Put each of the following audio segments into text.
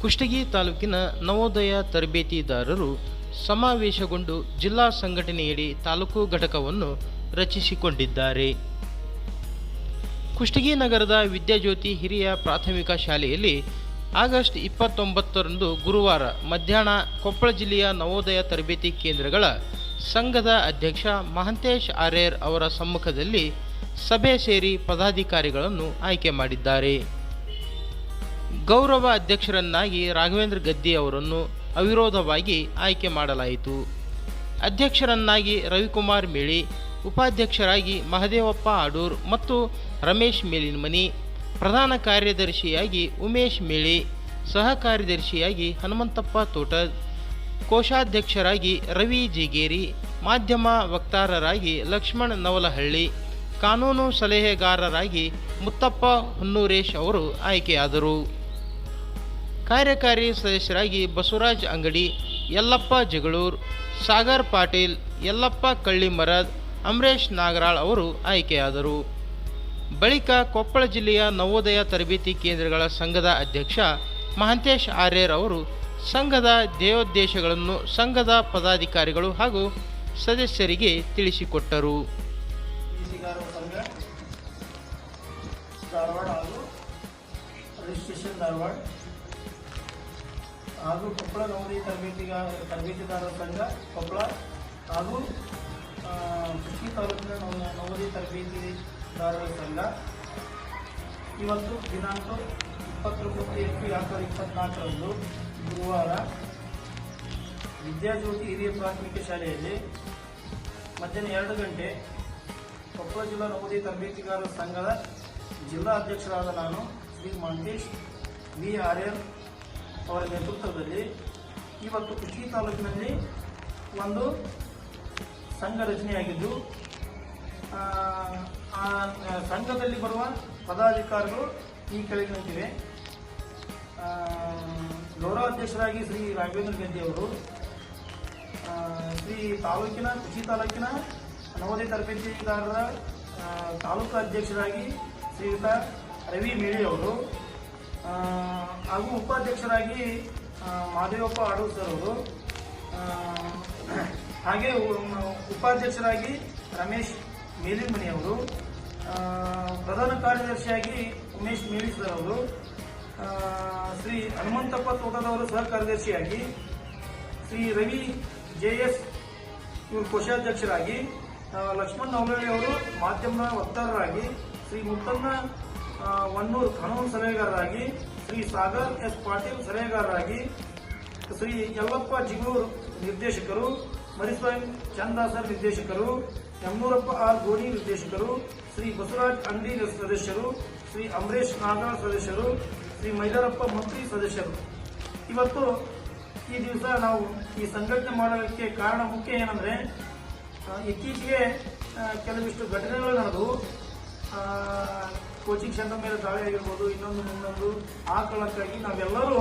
ಕುಷ್ಟಗಿ ತಾಲೂಕಿನ ನವೋದಯ ತರಬೇತಿದಾರರು ಸಮಾವೇಶಗೊಂಡು ಜಿಲ್ಲಾ ಸಂಘಟನೆಯಡಿ ತಾಲೂಕು ಘಟಕವನ್ನು ರಚಿಸಿಕೊಂಡಿದ್ದಾರೆ. ಕುಷ್ಟಗಿ ನಗರದ ವಿದ್ಯಾಜ್ಯೋತಿ ಹಿರಿಯ ಪ್ರಾಥಮಿಕ ಶಾಲೆಯಲ್ಲಿ ಆಗಸ್ಟ್ ಇಪ್ಪತ್ತೊಂಬತ್ತರಂದು ಗುರುವಾರ ಮಧ್ಯಾಹ್ನ ಕೊಪ್ಪಳ ಜಿಲ್ಲೆಯ ನವೋದಯ ತರಬೇತಿ ಕೇಂದ್ರಗಳ ಸಂಘದ ಅಧ್ಯಕ್ಷ ಮಹಂತೇಶ್ ಆರ್ಯರ್ ಅವರ ಸಮ್ಮುಖದಲ್ಲಿ ಸಭೆ ಸೇರಿ ಪದಾಧಿಕಾರಿಗಳನ್ನು ಆಯ್ಕೆ ಮಾಡಿದ್ದಾರೆ. ಗೌರವ ಅಧ್ಯಕ್ಷರನ್ನಾಗಿ ರಾಘವೇಂದ್ರ ಗದ್ದಿ ಅವರನ್ನು ಅವಿರೋಧವಾಗಿ ಆಯ್ಕೆ ಮಾಡಲಾಯಿತು. ಅಧ್ಯಕ್ಷರನ್ನಾಗಿ ರವಿಕುಮಾರ್ ಮೇಳಿ, ಉಪಾಧ್ಯಕ್ಷರಾಗಿ ಮಹದೇವಪ್ಪ ಆಡೂರ್ ಮತ್ತು ರಮೇಶ್ ಮೇಲಿನಮನಿ, ಪ್ರಧಾನ ಕಾರ್ಯದರ್ಶಿಯಾಗಿ ಉಮೇಶ್ ಮೇಳಿ, ಸಹ ಕಾರ್ಯದರ್ಶಿಯಾಗಿ ಹನುಮಂತಪ್ಪ ತೋಟದ್ ಕೋಶಾಧ್ಯಕ್ಷರಾಗಿ ರವಿ ಜಿಗೇರಿ, ಮಾಧ್ಯಮ ವಕ್ತಾರರಾಗಿ ಲಕ್ಷ್ಮಣ್ ನವಲಹಳ್ಳಿ, ಕಾನೂನು ಸಲಹೆಗಾರರಾಗಿ ಮುತ್ತಪ್ಪ ಹುನ್ನೂರೇಶ್ ಅವರು ಆಯ್ಕೆಯಾದರು. ಕಾರ್ಯಕಾರಿ ಸದಸ್ಯರಾಗಿ ಬಸವರಾಜ್ ಅಂಗಡಿ, ಯಲ್ಲಪ್ಪ ಜಗಳೂರ್, ಸಾಗರ್ ಪಾಟೀಲ್, ಯಲ್ಲಪ್ಪ ಕಳ್ಳಿಮರದ್ ಅಮರೇಶ್ ನಾಗರಾಳ್ ಅವರು ಆಯ್ಕೆಯಾದರು. ಬಳಿಕ ಕೊಪ್ಪಳ ಜಿಲ್ಲೆಯ ನವೋದಯ ತರಬೇತಿ ಕೇಂದ್ರಗಳ ಸಂಘದ ಅಧ್ಯಕ್ಷ ಮಹಂತೇಶ್ ಆರ್ಯರ್ ಅವರು ಸಂಘದ ಧ್ಯೇಯೋದ್ದೇಶಗಳನ್ನು ಸಂಘದ ಪದಾಧಿಕಾರಿಗಳು ಹಾಗೂ ಸದಸ್ಯರಿಗೆ ತಿಳಿಸಿಕೊಟ್ಟರು. ಧಾರವಾಡ ರಿಜಿಸ್ಟ್ರೇಷನ್ ಧಾರವಾಡ ಹಾಗೂ ಕೊಪ್ಪಳ ನವೋದಯ ತರಬೇತಿಗ, ತರಬೇತಿದಾರರ ಸಂಘ ಕೊಪ್ಪಳ ಹಾಗೂ ಕೃಷಿ ತಾಲೂಕಿನ ನವೋದಯ ತರಬೇತಿದಾರರ ಸಂಘ. ಇವತ್ತು ದಿನಾಂಕ ಇಪ್ಪತ್ತೊಂಬತ್ತು ಎಂಟು ಎರಡು ಸಾವಿರದ ಇಪ್ಪತ್ನಾಲ್ಕರಂದು ಗುರುವಾರ ವಿದ್ಯಾಜ್ಯೋತಿ ಹಿರಿಯ ಪ್ರಾಥಮಿಕ ಶಾಲೆಯಲ್ಲಿ ಮಧ್ಯಾಹ್ನ ಎರಡು ಗಂಟೆ ಕೊಪ್ಪಳ ಜಿಲ್ಲಾ ನವೋದಯ ತರಬೇತಿಗಾರರ ಸಂಘದ ಜಿಲ್ಲಾ ಅಧ್ಯಕ್ಷರಾದ ನಾನು ಶ್ರೀ ಮಂತೇಶ್ ವಿ ಆರ್ಯರ್ ಅವರ ನೇತೃತ್ವದಲ್ಲಿ ಇವತ್ತು ಕೃಷಿ ತಾಲೂಕಿನಲ್ಲಿ ಒಂದು ಸಂಘ ರಚನೆಯಾಗಿದ್ದು ಆ, ಸಂಘದಲ್ಲಿ ಬರುವ ಪದಾಧಿಕಾರಿಗಳು ಈ ಕೆಳಗಿನಂತಿವೆ ಗೌರವಾಧ್ಯಕ್ಷರಾಗಿ ಶ್ರೀ ರಾಘವೇಂದ್ರ ಗದ್ದಿ ಅವರು ಶ್ರೀ ತಾಲೂಕಿನ ಕೃಷಿ ತಾಲೂಕಿನ ನವೋದಯ ತರಬೇತಿದಾರರ ತಾಲೂಕು ಅಧ್ಯಕ್ಷರಾಗಿ ಶ್ರೀಯುತ ರವಿ ಮೇಳಿ ಅವರು ಹಾಗೂ ಉಪಾಧ್ಯಕ್ಷರಾಗಿ ಮಾದೇವಪ್ಪ ಆಡೂರ್ ಸರ್ ಅವರು. ಹಾಗೆ ಉಪಾಧ್ಯಕ್ಷರಾಗಿ ರಮೇಶ್ ಮೇಲಿನಮನಿ ಅವರು. ಪ್ರಧಾನ ಕಾರ್ಯದರ್ಶಿಯಾಗಿ ಉಮೇಶ್ ಮೇಲಿ ಸರ್ ಅವರು. ಶ್ರೀ ಹನುಮಂತಪ್ಪ ತೋಟದವರು ಸಹ ಕಾರ್ಯದರ್ಶಿಯಾಗಿ. ಶ್ರೀ ರವಿ ಜೆ ಎಸ್ ಇವರು ಕೋಶಾಧ್ಯಕ್ಷರಾಗಿ. ಲಕ್ಷ್ಮಣ್ ಅವರು ಮಾಧ್ಯಮ ವಕ್ತಾರರಾಗಿ. ಶ್ರೀ ಮುತ್ತಣ್ಣ ವನ್ನೂರ್ ಕಾನೂನು ಸಲಹೆಗಾರರಾಗಿ ಶ್ರೀ ಸಾಗರ್ ಎಸ್ ಪಾಟೀಲ್ ಸಲಹೆಗಾರರಾಗಿ ಶ್ರೀ ಯಲ್ಲಪ್ಪ ಜಿಗೂರ್ ನಿರ್ದೇಶಕರು, ಮರಿಸ್ವಾಮಿ ಚಂದಾಸರ್ ನಿರ್ದೇಶಕರು, ಯಮ್ಮೂರಪ್ಪ ಆರ್ ಗೋಣಿ ನಿರ್ದೇಶಕರು, ಶ್ರೀ ಬಸವರಾಜ್ ಅಂಗಡಿ ಸದಸ್ಯರು, ಶ್ರೀ ಅಮರೇಶ್ ನಾಗರಾಜ್ ಸದಸ್ಯರು, ಶ್ರೀ ಮೈಲಾರಪ್ಪ ಮಂತ್ರಿ ಸದಸ್ಯರು. ಇವತ್ತು ಈ ದಿವಸ ನಾವು ಈ ಸಂಘಟನೆ ಮಾಡೋದಕ್ಕೆ ಕಾರಣ ಮುಖ್ಯ ಏನಂದ್ರೆ ಇತ್ತೀಚೆಗೆ ಕೆಲವಿಷ್ಟು ಘಟನೆಗಳು ನಡೆದು ಕೋಚಿಂಗ್ ಸೆಂಟರ್ ಮೇಲೆ ದಾಳಿ ಆಗಿರ್ಬೋದು, ಇನ್ನೊಂದು ಇನ್ನೊಂದು ಆ ಕಾರಣಕ್ಕಾಗಿ ನಾವೆಲ್ಲರೂ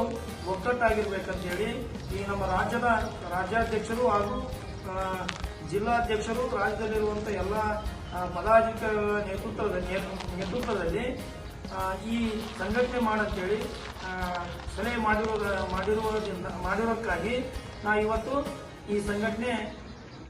ಒಗ್ಗಟ್ಟಾಗಿರ್ಬೇಕಂತ ಹೇಳಿ ಈ ನಮ್ಮ ರಾಜ್ಯದ ರಾಜ್ಯಾಧ್ಯಕ್ಷರು ಹಾಗೂ ಜಿಲ್ಲಾಧ್ಯಕ್ಷರು ರಾಜ್ಯದಲ್ಲಿರುವಂಥ ಎಲ್ಲ ಪದಾಧಿಕಾರಿಗಳ ನೇತೃತ್ವದಲ್ಲಿ ನೇತೃತ್ವದಲ್ಲಿ ಈ ಸಂಘಟನೆ ಮಾಡಂತೇಳಿ ಸಲಹೆ ಮಾಡಿರುವ ಮಾಡಿರುವುದರಿಂದ, ಮಾಡಿರೋದಕ್ಕಾಗಿ ನಾ ಇವತ್ತು ಈ ಸಂಘಟನೆ